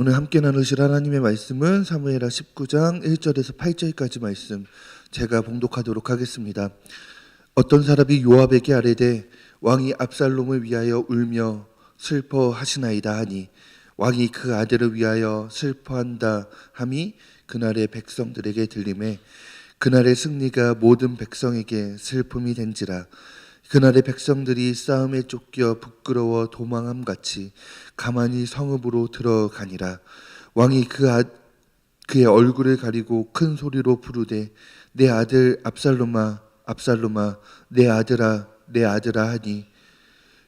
오늘 함께 나누실 하나님의 말씀은 사무엘하 19장 1절에서 8절까지 말씀 제가 봉독하도록 하겠습니다. 어떤 사람이 요압에게 아뢰되 왕이 압살롬을 위하여 울며 슬퍼하시나이다 하니 왕이 그 아들을 위하여 슬퍼한다 함이 그날의 백성들에게 들림에 그날의 승리가 모든 백성에게 슬픔이 된지라 그날의 백성들이 싸움에 쫓겨 부끄러워 도망함 같이 가만히 성읍으로 들어가니라. 왕이 그 아, 그의 얼굴을 가리고 큰 소리로 부르되 내 아들 압살롬아 압살롬아 내 아들아 내 아들아 하니.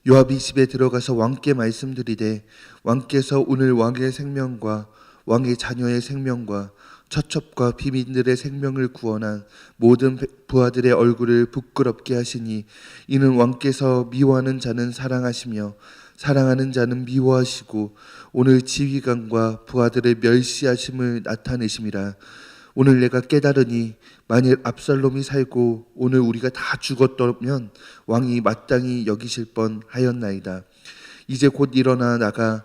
요압이 집에 들어가서 왕께 말씀드리되 왕께서 오늘 왕의 생명과 왕의 자녀의 생명과 처첩과 비민들의 생명을 구원한 모든 부하들의 얼굴을 부끄럽게 하시니 이는 왕께서 미워하는 자는 사랑하시며 사랑하는 자는 미워하시고 오늘 지휘관과 부하들의 멸시하심을 나타내심이라 오늘 내가 깨달으니 만일 압살롬이 살고 오늘 우리가 다 죽었다면 왕이 마땅히 여기실 뻔 하였나이다. 이제 곧 일어나 나가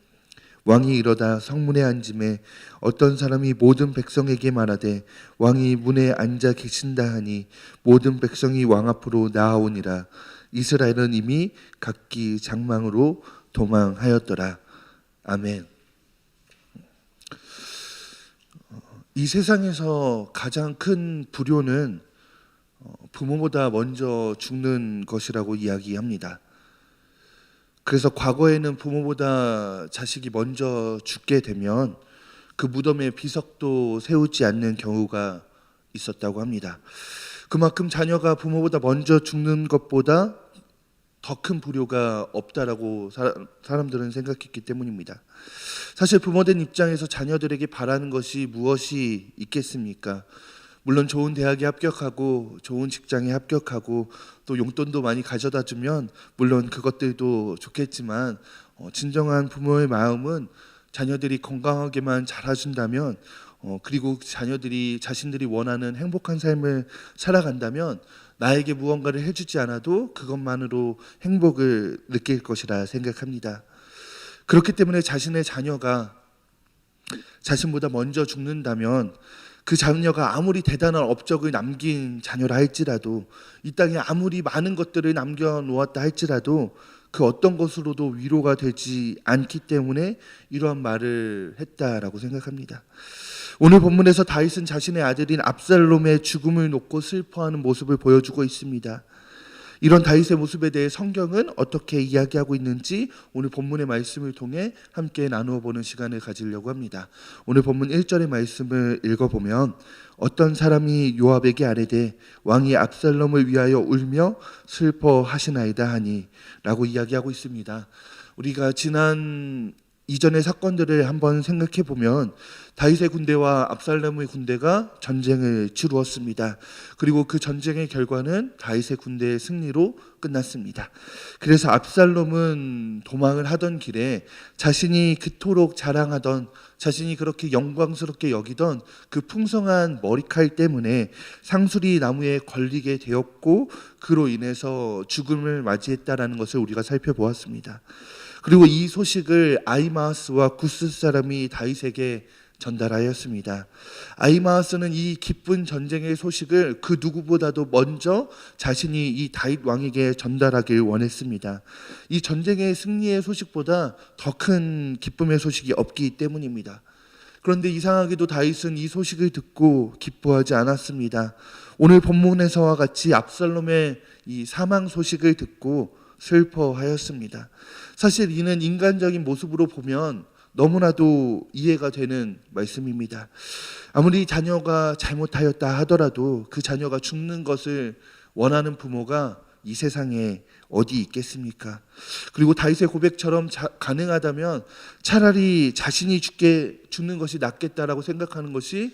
왕이 이러다 성문에 앉음에 어떤 사람이 모든 백성에게 말하되 왕이 문에 앉아 계신다 하니 모든 백성이 왕 앞으로 나아오니라 이스라엘은 이미 각기 장망으로 도망하였더라 아멘. 이 세상에서 가장 큰 불효는 어, 부모보다 먼저 죽는 것이라고 이야기합니다. 그래서 과거에는 부모보다 자식이 먼저 죽게 되면 그 무덤에 비석도 세우지 않는 경우가 있었다고 합니다. 그만큼 자녀가 부모보다 먼저 죽는 것보다 더 큰 불효가 없다라고 사람들은 생각했기 때문입니다. 사실 부모된 입장에서 자녀들에게 바라는 것이 무엇이 있겠습니까? 물론 좋은 대학에 합격하고 좋은 직장에 합격하고 또 용돈도 많이 가져다 주면 물론 그것들도 좋겠지만 어, 진정한 부모의 마음은 자녀들이 건강하게만 자라준다면 어, 그리고 자녀들이 자신들이 원하는 행복한 삶을 살아간다면 나에게 무언가를 해주지 않아도 그것만으로 행복을 느낄 것이라 생각합니다. 그렇기 때문에 자신의 자녀가 자신보다 먼저 죽는다면 그 자녀가 아무리 대단한 업적을 남긴 자녀라 할지라도 이 땅에 아무리 많은 것들을 남겨 놓았다 할지라도 그 어떤 것으로도 위로가 되지 않기 때문에 이러한 말을 했다라고 생각합니다. 오늘 본문에서 다윗은 자신의 아들인 압살롬의 죽음을 놓고 슬퍼하는 모습을 보여주고 있습니다. 이런 다윗의 모습에 대해 성경은 어떻게 이야기하고 있는지 오늘 본문의 말씀을 통해 함께 나누어 보는 시간을 가지려고 합니다. 오늘 본문 1절의 말씀을 읽어 보면 어떤 사람이 요압에게 아뢰되 왕이 압살롬을 위하여 울며 슬퍼하시나이다 하니라고 이야기하고 있습니다. 우리가 지난 이전의 사건들을 한번 생각해 보면 다윗의 군대와 압살롬의 군대가 전쟁을 치루었습니다. 그리고 그 전쟁의 결과는 다윗의 군대의 승리로 끝났습니다. 그래서 압살롬은 도망을 하던 길에 자신이 그토록 자랑하던 자신이 그렇게 영광스럽게 여기던 그 풍성한 머리칼 때문에 상수리 나무에 걸리게 되었고 그로 인해서 죽음을 맞이했다라는 것을 우리가 살펴보았습니다. 그리고 이 소식을 아이마스와 구스 사람이 다윗에게 전달하였습니다. 아이마스는 이 기쁜 전쟁의 소식을 그 누구보다도 먼저 자신이 이 다윗 왕에게 전달하길 원했습니다. 이 전쟁의 승리의 소식보다 더 큰 기쁨의 소식이 없기 때문입니다. 그런데 이상하게도 다윗은 이 소식을 듣고 기뻐하지 않았습니다. 오늘 본문에서와 같이 압살롬의 이 사망 소식을 듣고 슬퍼하였습니다. 사실 이는 인간적인 모습으로 보면 너무나도 이해가 되는 말씀입니다. 아무리 자녀가 잘못하였다 하더라도 그 자녀가 죽는 것을 원하는 부모가 이 세상에 어디 있겠습니까? 그리고 다윗의 고백처럼 자, 가능하다면 차라리 자신이 죽게 죽는 것이 낫겠다라고 생각하는 것이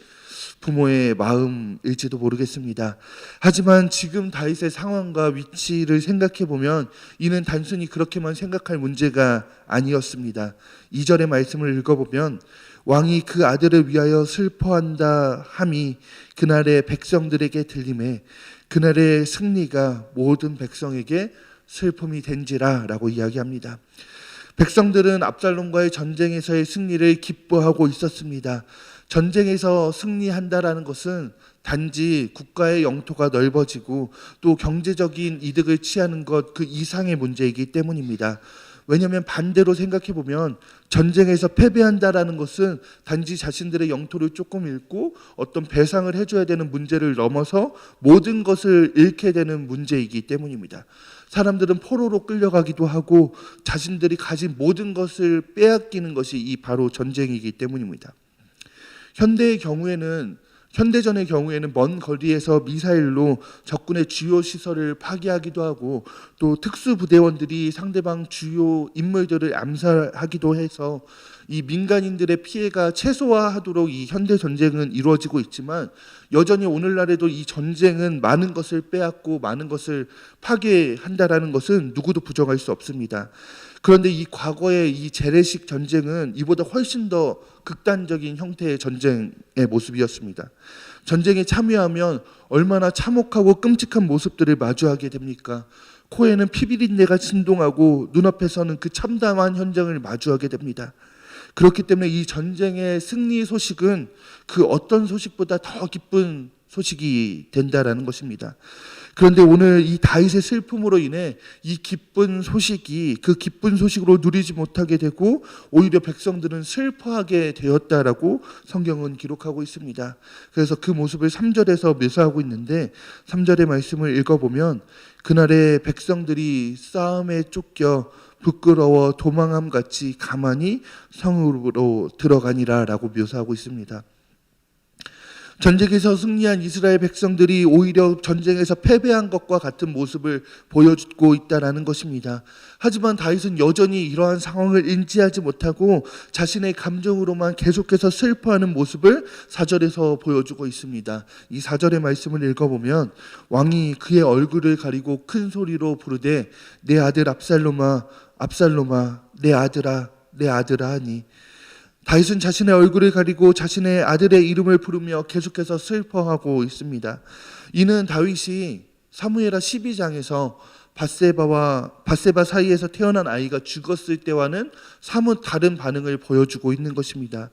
부모의 마음일지도 모르겠습니다. 하지만 지금 다윗의 상황과 위치를 생각해 보면 이는 단순히 그렇게만 생각할 문제가 아니었습니다. 2절의 말씀을 읽어 보면 왕이 그 아들을 위하여 슬퍼한다 함이 그날의 백성들에게 들림에 그날의 승리가 모든 백성에게 슬픔이 된지라라고 이야기합니다. 백성들은 압살롬과의 전쟁에서의 승리를 기뻐하고 있었습니다. 전쟁에서 승리한다라는 것은 단지 국가의 영토가 넓어지고 또 경제적인 이득을 취하는 것 그 이상의 문제이기 때문입니다. 왜냐하면 반대로 생각해 보면 전쟁에서 패배한다라는 것은 단지 자신들의 영토를 조금 잃고 어떤 배상을 해줘야 되는 문제를 넘어서 모든 것을 잃게 되는 문제이기 때문입니다. 사람들은 포로로 끌려가기도 하고 자신들이 가진 모든 것을 빼앗기는 것이 이 바로 전쟁이기 때문입니다. 현대의 경우에는 현대전의 경우에는 먼 거리에서 미사일로 적군의 주요 시설을 파괴하기도 하고 또 특수부대원들이 상대방 주요 인물들을 암살하기도 해서 이 민간인들의 피해가 최소화하도록 이 현대 전쟁은 이루어지고 있지만 여전히 오늘날에도 이 전쟁은 많은 것을 빼앗고 많은 것을 파괴한다라는 것은 누구도 부정할 수 없습니다. 그런데 이 과거의 이 재래식 전쟁은 이보다 훨씬 더 극단적인 형태의 전쟁의 모습이었습니다. 전쟁에 참여하면 얼마나 참혹하고 끔찍한 모습들을 마주하게 됩니까? 코에는 피비린내가 진동하고 눈앞에서는 그 참담한 현장을 마주하게 됩니다. 그렇기 때문에 이 전쟁의 승리 소식은 그 어떤 소식보다 더 기쁜 소식이 된다라는 것입니다. 그런데 오늘 이 다윗의 슬픔으로 인해 이 기쁜 소식이 그 기쁜 소식으로 누리지 못하게 되고 오히려 백성들은 슬퍼하게 되었다라고 성경은 기록하고 있습니다. 그래서 그 모습을 3절에서 묘사하고 있는데 3절의 말씀을 읽어보면 그날의 백성들이 싸움에 쫓겨 부끄러워 도망함 같이 가만히 성으로 들어가니라 라고 묘사하고 있습니다. 전쟁에서 승리한 이스라엘 백성들이 오히려 전쟁에서 패배한 것과 같은 모습을 보여주고 있다라는 것입니다. 하지만 다윗은 여전히 이러한 상황을 인지하지 못하고 자신의 감정으로만 계속해서 슬퍼하는 모습을 사절에서 보여주고 있습니다. 이 사절의 말씀을 읽어보면 왕이 그의 얼굴을 가리고 큰 소리로 부르되 내 아들 압살롬아 압살롬아 내 아들아 내 아들아 하니 다윗은 자신의 얼굴을 가리고 자신의 아들의 이름을 부르며 계속해서 슬퍼하고 있습니다. 이는 다윗이 사무엘하 12장에서 바세바와 바세바 사이에서 태어난 아이가 죽었을 때와는 사뭇 다른 반응을 보여주고 있는 것입니다.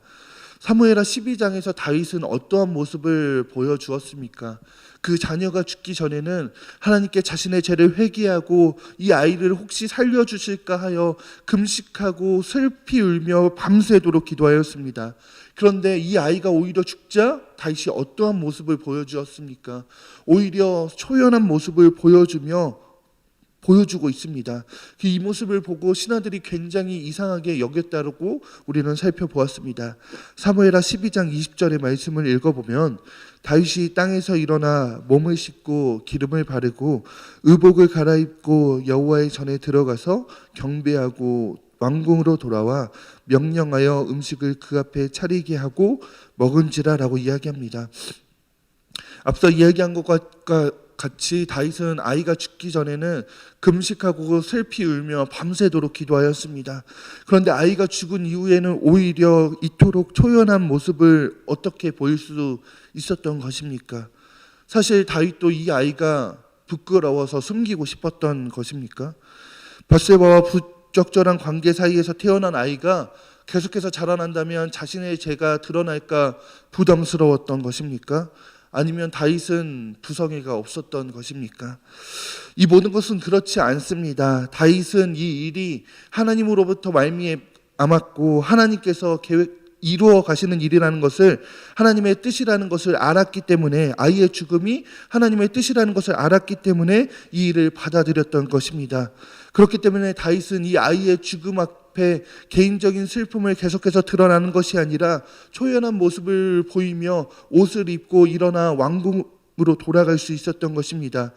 사무엘하 12장에서 다윗은 어떠한 모습을 보여주었습니까? 그 자녀가 죽기 전에는 하나님께 자신의 죄를 회개하고 이 아이를 혹시 살려주실까 하여 금식하고 슬피 울며 밤새도록 기도하였습니다. 그런데 이 아이가 오히려 죽자 다윗이 어떠한 모습을 보여주었습니까? 오히려 초연한 모습을 보여주며 보여주고 있습니다. 그이 모습을 보고 신하들이 굉장히 이상하게 여겼다고 우리는 살펴보았습니다. 사무엘하 12장 20절의 말씀을 읽어보면 다윗이 땅에서 일어나 몸을 씻고 기름을 바르고 의복을 갈아입고 여호와의 전에 들어가서 경배하고 왕궁으로 돌아와 명령하여 음식을 그 앞에 차리게 하고 먹은지라라고 이야기합니다. 앞서 이야기한 것과 같이 다윗은 아이가 죽기 전에는 금식하고 슬피 울며 밤새도록 기도하였습니다. 그런데 아이가 죽은 이후에는 오히려 이토록 초연한 모습을 어떻게 보일 수 있었던 것입니까? 사실 다윗도 이 아이가 부끄러워서 숨기고 싶었던 것입니까? 바세바와 부적절한 관계 사이에서 태어난 아이가 계속해서 자라난다면 자신의 죄가 드러날까 부담스러웠던 것입니까? 아니면 다윗은 부성애가 없었던 것입니까? 이 모든 것은 그렇지 않습니다. 다윗은 이 일이 하나님으로부터 말미암았고 하나님께서 계획 이루어 가시는 일이라는 것을 하나님의 뜻이라는 것을 알았기 때문에 아이의 죽음이 하나님의 뜻이라는 것을 알았기 때문에 이 일을 받아들였던 것입니다. 그렇기 때문에 다윗은 이 아이의 죽음 앞에 개인적인 슬픔을 계속해서 드러나는 것이 아니라 초연한 모습을 보이며 옷을 입고 일어나 왕궁으로 돌아갈 수 있었던 것입니다.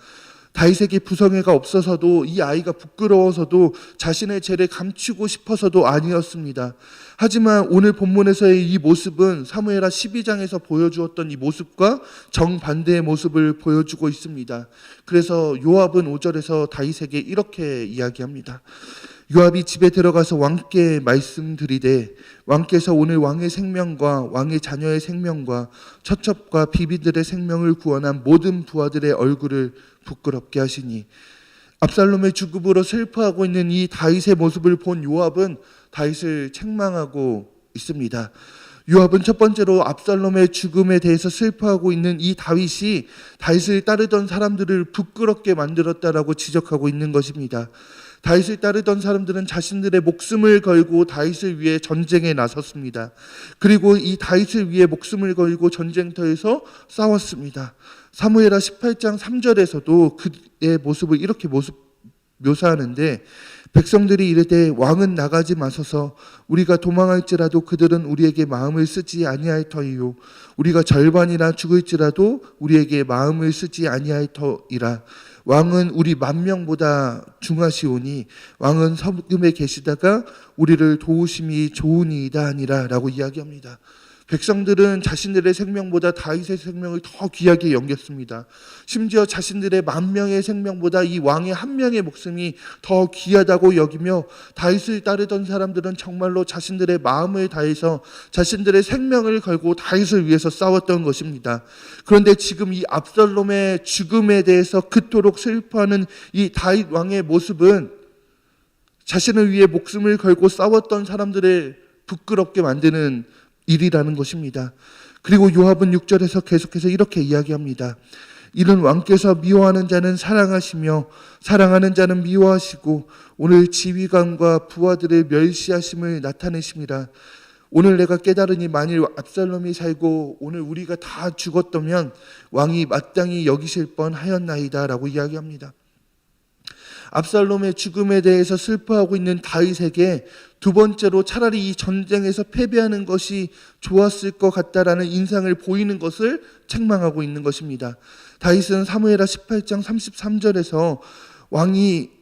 다윗에게 부성애가 없어서도 이 아이가 부끄러워서도 자신의 죄를 감추고 싶어서도 아니었습니다. 하지만 오늘 본문에서의 이 모습은 사무엘하 12장에서 보여주었던 이 모습과 정반대의 모습을 보여주고 있습니다. 그래서 요압은 5절에서 다윗에게 이렇게 이야기합니다. 요압이 집에 들어가서 왕께 말씀드리되 왕께서 오늘 왕의 생명과 왕의 자녀의 생명과 처첩과 비비들의 생명을 구원한 모든 부하들의 얼굴을 부끄럽게 하시니 압살롬의 죽음으로 슬퍼하고 있는 이 다윗의 모습을 본 요압은 다윗을 책망하고 있습니다. 요압은 첫 번째로 압살롬의 죽음에 대해서 슬퍼하고 있는 이 다윗이 다윗을 따르던 사람들을 부끄럽게 만들었다라고 지적하고 있는 것입니다. 다윗을 따르던 사람들은 자신들의 목숨을 걸고 다윗을 위해 전쟁에 나섰습니다. 그리고 이 다윗을 위해 목숨을 걸고 전쟁터에서 싸웠습니다. 사무엘하 18장 3절에서도 그의 모습을 이렇게 모습 묘사하는데 백성들이 이르되 왕은 나가지 마소서. 우리가 도망할지라도 그들은 우리에게 마음을 쓰지 아니할 터이요. 우리가 절반이나 죽을지라도 우리에게 마음을 쓰지 아니할 터이라. 왕은 우리 만 명보다 중하시오니 왕은 섬금에 계시다가 우리를 도우심이 좋으니이다 아니라라고 이야기합니다. 백성들은 자신들의 생명보다 다윗의 생명을 더 귀하게 여겼습니다. 심지어 자신들의 만 명의 생명보다 이 왕의 한 명의 목숨이 더 귀하다고 여기며 다윗을 따르던 사람들은 정말로 자신들의 마음을 다해서 자신들의 생명을 걸고 다윗을 위해서 싸웠던 것입니다. 그런데 지금 이 압살롬의 죽음에 대해서 그토록 슬퍼하는 이 다윗 왕의 모습은 자신을 위해 목숨을 걸고 싸웠던 사람들을 부끄럽게 만드는 일이라는 것입니다. 그리고 요압은 6절에서 계속해서 이렇게 이야기합니다. 이는 왕께서 미워하는 자는 사랑하시며 사랑하는 자는 미워하시고 오늘 지휘관과 부하들의 멸시하심을 나타내심이라. 오늘 내가 깨달으니 만일 압살롬이 살고 오늘 우리가 다 죽었다면 왕이 마땅히 여기실 뻔하였나이다라고 이야기합니다. 압살롬의 죽음에 대해서 슬퍼하고 있는 다윗에게 두 번째로 차라리 이 전쟁에서 패배하는 것이 좋았을 것 같다라는 인상을 보이는 것을 책망하고 있는 것입니다. 다윗은 사무엘하 18장 33절에서 왕이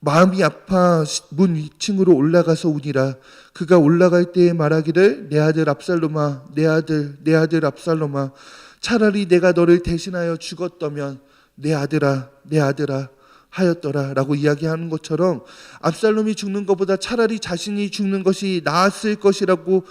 마음이 아파 문 위층으로 올라가서 우니라. 그가 올라갈 때에 말하기를 내 아들 압살롬아 내 아들 내 아들 압살롬아. 차라리 내가 너를 대신하여 죽었다면 내 아들아 내 아들아 하였더라라고 이야기하는 것처럼 압살롬이 죽는 것보다 차라리 자신이 죽는 것이 나았을 것이라고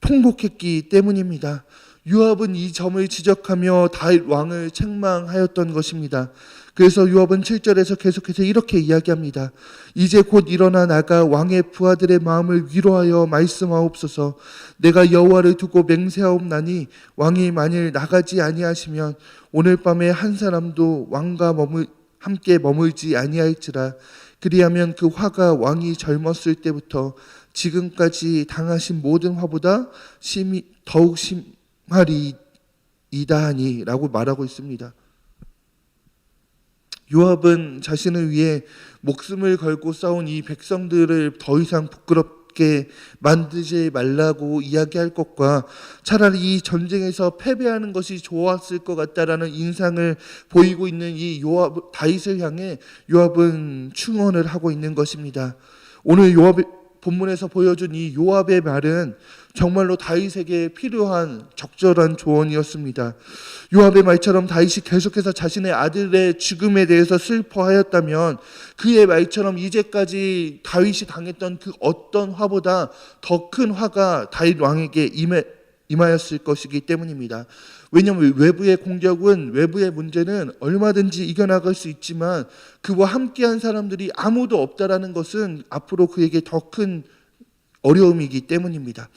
통곡했기 때문입니다. 유압은 이 점을 지적하며 다윗 왕을 책망하였던 것입니다. 그래서 유압은 7절에서 계속해서 이렇게 이야기합니다. 이제 곧 일어나 나가 왕의 부하들의 마음을 위로하여 말씀하옵소서. 내가 여호와를 두고 맹세하옵나니 왕이 만일 나가지 아니하시면 오늘 밤에 한 사람도 왕과 머물 함께 머물지 아니할지라 그리하면 그 화가 왕이 젊었을 때부터 지금까지 당하신 모든 화보다 심히 더욱 심하리이다 하니라고 말하고 있습니다. 요압은 자신을 위해 목숨을 걸고 싸운 이 백성들을 더 이상 부끄럽 게 만들지 말라고 이야기할 것과 차라리 이 전쟁에서 패배하는 것이 좋았을 것 같다라는 인상을 보이고 있는 이 요압 다윗을 향해 요압은 충언을 하고 있는 것입니다. 오늘 요압 본문에서 보여준 이 요압의 말은 정말로 다윗에게 필요한 적절한 조언이었습니다. 요압의 말처럼 다윗이 계속해서 자신의 아들의 죽음에 대해서 슬퍼하였다면 그의 말처럼 이제까지 다윗이 당했던 그 어떤 화보다 더 큰 화가 다윗 왕에게 임해, 임하였을 것이기 때문입니다. 왜냐하면 외부의 공격은 외부의 문제는 얼마든지 이겨나갈 수 있지만 그와 함께한 사람들이 아무도 없다라는 것은 앞으로 그에게 더 큰 어려움이기 때문입니다.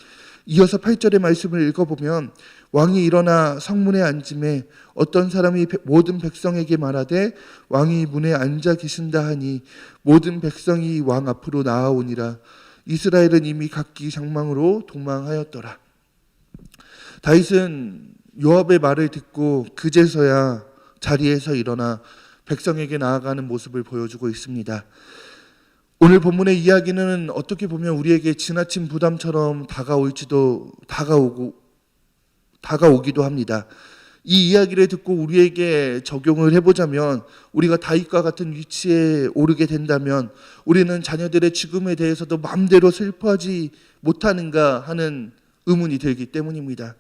이어서 8절의 말씀을 읽어보면 왕이 일어나 성문에 앉음에 어떤 사람이 모든 백성에게 말하되 왕이 문에 앉아 계신다 하니 모든 백성이 왕 앞으로 나아오니라 이스라엘은 이미 각기 장망으로 도망하였더라. 다윗은 요압의 말을 듣고 그제서야 자리에서 일어나 백성에게 나아가는 모습을 보여주고 있습니다. 오늘 본문의 이야기는 어떻게 보면 우리에게 지나친 부담처럼 다가올지도 다가오고 다가오기도 합니다. 이 이야기를 듣고 우리에게 적용을 해보자면 우리가 다윗과 같은 위치에 오르게 된다면 우리는 자녀들의 죽음에 대해서도 마음대로 슬퍼하지 못하는가 하는 의문이 들기 때문입니다.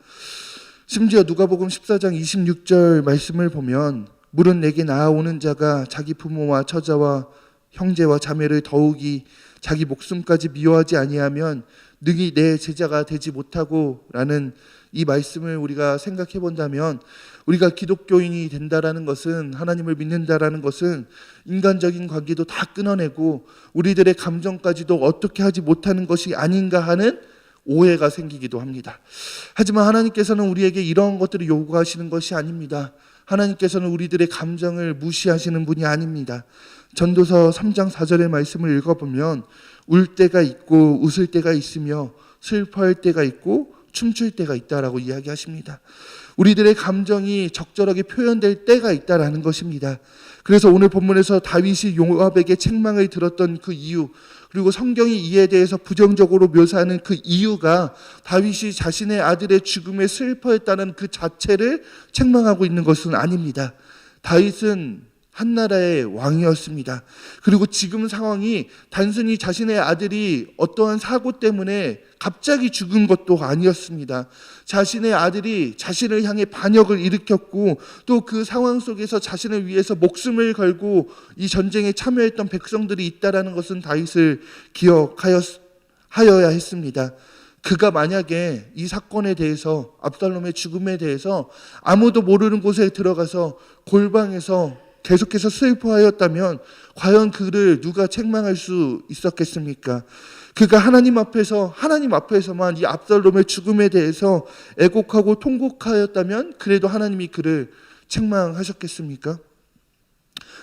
심지어 누가복음 14장 26절 말씀을 보면 물은 내게 나아오는 자가 자기 부모와 처자와 형제와 자매를 더욱이 자기 목숨까지 미워하지 아니하면 능히 내 제자가 되지 못하고라는 이 말씀을 우리가 생각해 본다면 우리가 기독교인이 된다라는 것은 하나님을 믿는다라는 것은 인간적인 관계도 다 끊어내고 우리들의 감정까지도 어떻게 하지 못하는 것이 아닌가 하는 오해가 생기기도 합니다. 하지만 하나님께서는 우리에게 이런 것들을 요구하시는 것이 아닙니다. 하나님께서는 우리들의 감정을 무시하시는 분이 아닙니다. 전도서 3장 4절의 말씀을 읽어보면 울 때가 있고 웃을 때가 있으며 슬퍼할 때가 있고 춤출 때가 있다라고 이야기하십니다. 우리들의 감정이 적절하게 표현될 때가 있다라는 것입니다. 그래서 오늘 본문에서 다윗이 요압에게 책망을 들었던 그 이유 그리고 성경이 이에 대해서 부정적으로 묘사하는 그 이유가 다윗이 자신의 아들의 죽음에 슬퍼했다는 그 자체를 책망하고 있는 것은 아닙니다. 다윗은 한 나라의 왕이었습니다. 그리고 지금 상황이 단순히 자신의 아들이 어떠한 사고 때문에 갑자기 죽은 것도 아니었습니다. 자신의 아들이 자신을 향해 반역을 일으켰고 또 그 상황 속에서 자신을 위해서 목숨을 걸고 이 전쟁에 참여했던 백성들이 있다라는 것은 다윗을 기억하여야 했습니다. 그가 만약에 이 사건에 대해서 압살롬의 죽음에 대해서 아무도 모르는 곳에 들어가서 골방에서 계속해서 슬퍼하였다면 과연 그를 누가 책망할 수 있었겠습니까? 그가 하나님 앞에서 하나님 앞에서만 이 압살롬의 죽음에 대해서 애곡하고 통곡하였다면 그래도 하나님이 그를 책망하셨겠습니까?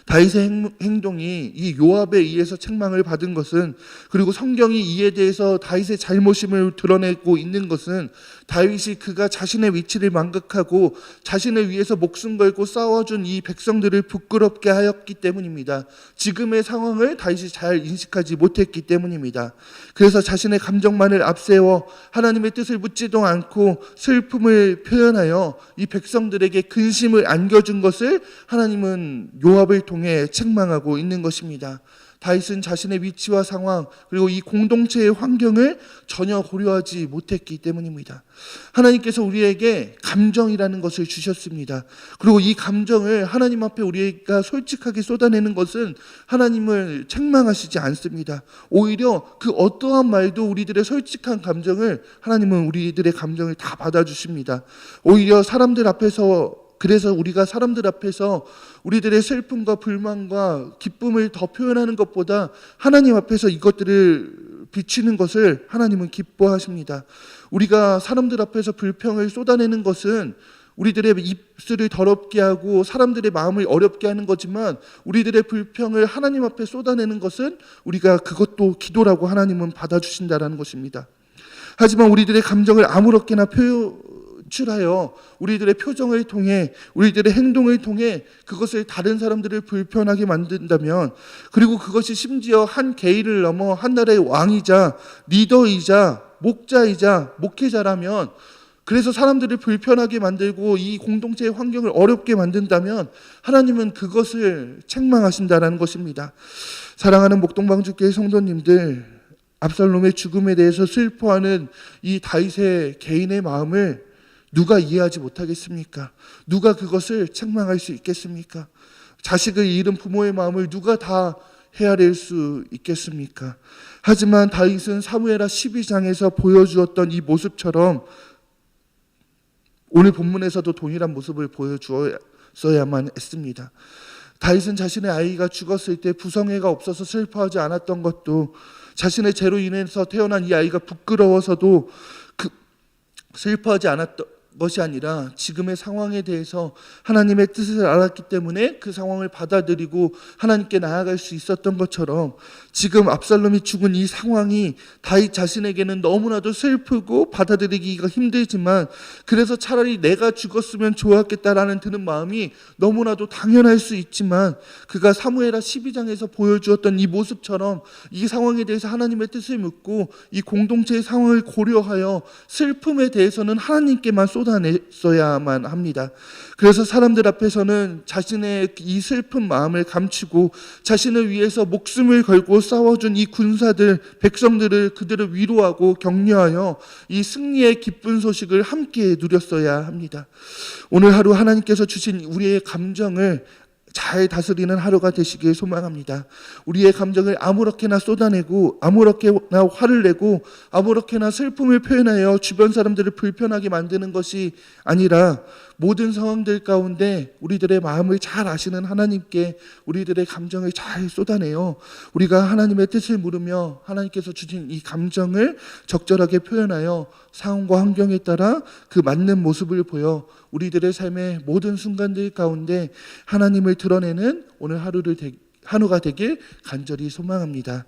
다윗의 행- 행동이 이 요압에 의해서 책망을 받은 것은 그리고 성경이 이에 대해서 다윗의 잘못임을 드러내고 있는 것은 다윗이 그가 자신의 위치를 망각하고 자신을 위해서 목숨 걸고 싸워준 이 백성들을 부끄럽게 하였기 때문입니다. 지금의 상황을 다윗이 잘 인식하지 못했기 때문입니다. 그래서 자신의 감정만을 앞세워 하나님의 뜻을 묻지도 않고 슬픔을 표현하여 이 백성들에게 근심을 안겨준 것을 하나님은 요압을 통해 책망하고 있는 것입니다. 다윗은 자신의 위치와 상황 그리고 이 공동체의 환경을 전혀 고려하지 못했기 때문입니다. 하나님께서 우리에게 감정이라는 것을 주셨습니다. 그리고 이 감정을 하나님 앞에 우리가 솔직하게 쏟아내는 것은 하나님을 책망하시지 않습니다. 오히려 그 어떠한 말도 우리들의 솔직한 감정을 하나님은 우리들의 감정을 다 받아주십니다. 오히려 사람들 앞에서 그래서 우리가 사람들 앞에서 우리들의 슬픔과 불만과 기쁨을 더 표현하는 것보다 하나님 앞에서 이것들을 비치는 것을 하나님은 기뻐하십니다. 우리가 사람들 앞에서 불평을 쏟아내는 것은 우리들의 입술을 더럽게 하고 사람들의 마음을 어렵게 하는 거지만 우리들의 불평을 하나님 앞에 쏟아내는 것은 우리가 그것도 기도라고 하나님은 받아주신다라는 것입니다. 하지만 우리들의 감정을 아무렇게나 표 출하여 우리들의 표정을 통해 우리들의 행동을 통해 그것을 다른 사람들을 불편하게 만든다면 그리고 그것이 심지어 한 개인을 넘어 한 나라의 왕이자 리더이자 목자이자 목회자라면 그래서 사람들을 불편하게 만들고 이 공동체의 환경을 어렵게 만든다면 하나님은 그것을 책망하신다라는 것입니다. 사랑하는 목동방주교회 성도님들 압살롬의 죽음에 대해서 슬퍼하는 이 다윗의 개인의 마음을 누가 이해하지 못하겠습니까? 누가 그것을 책망할 수 있겠습니까? 자식을 잃은 부모의 마음을 누가 다 헤아릴 수 있겠습니까? 하지만 다윗은 사무엘하 12장에서 보여주었던 이 모습처럼 오늘 본문에서도 동일한 모습을 보여주었어야만 했습니다. 다윗은 자신의 아이가 죽었을 때 부성애가 없어서 슬퍼하지 않았던 것도 자신의 죄로 인해서 태어난 이 아이가 부끄러워서도 그 슬퍼하지 않았던 것이 아니라 지금의 상황에 대해서 하나님의 뜻을 알았기 때문에 그 상황을 받아들이고 하나님께 나아갈 수 있었던 것처럼 지금 압살롬이 죽은 이 상황이 다윗 자신에게는 너무나도 슬프고 받아들이기가 힘들지만 그래서 차라리 내가 죽었으면 좋았겠다라는 드는 마음이 너무나도 당연할 수 있지만 그가 사무엘하 12장에서 보여주었던 이 모습처럼 이 상황에 대해서 하나님의 뜻을 묻고 이 공동체의 상황을 고려하여 슬픔에 대해서는 하나님께만 쏟아 쏟아냈어야만 합니다. 그래서 사람들 앞에서는 자신의 이 슬픈 마음을 감추고 자신을 위해서 목숨을 걸고 싸워준 이 군사들, 백성들을 그들을 위로하고 격려하여 이 승리의 기쁜 소식을 함께 누렸어야 합니다. 오늘 하루 하나님께서 주신 우리의 감정을 잘 다스리는 하루가 되시길 소망합니다. 우리의 감정을 아무렇게나 쏟아내고 아무렇게나 화를 내고 아무렇게나 슬픔을 표현하여 주변 사람들을 불편하게 만드는 것이 아니라 모든 상황들 가운데 우리들의 마음을 잘 아시는 하나님께 우리들의 감정을 잘 쏟아내어 우리가 하나님의 뜻을 물으며 하나님께서 주신 이 감정을 적절하게 표현하여 상황과 환경에 따라 그 맞는 모습을 보여 우리들의 삶의 모든 순간들 가운데 하나님을 드러내는 오늘 하루를 되, 하루가 되길 간절히 소망합니다.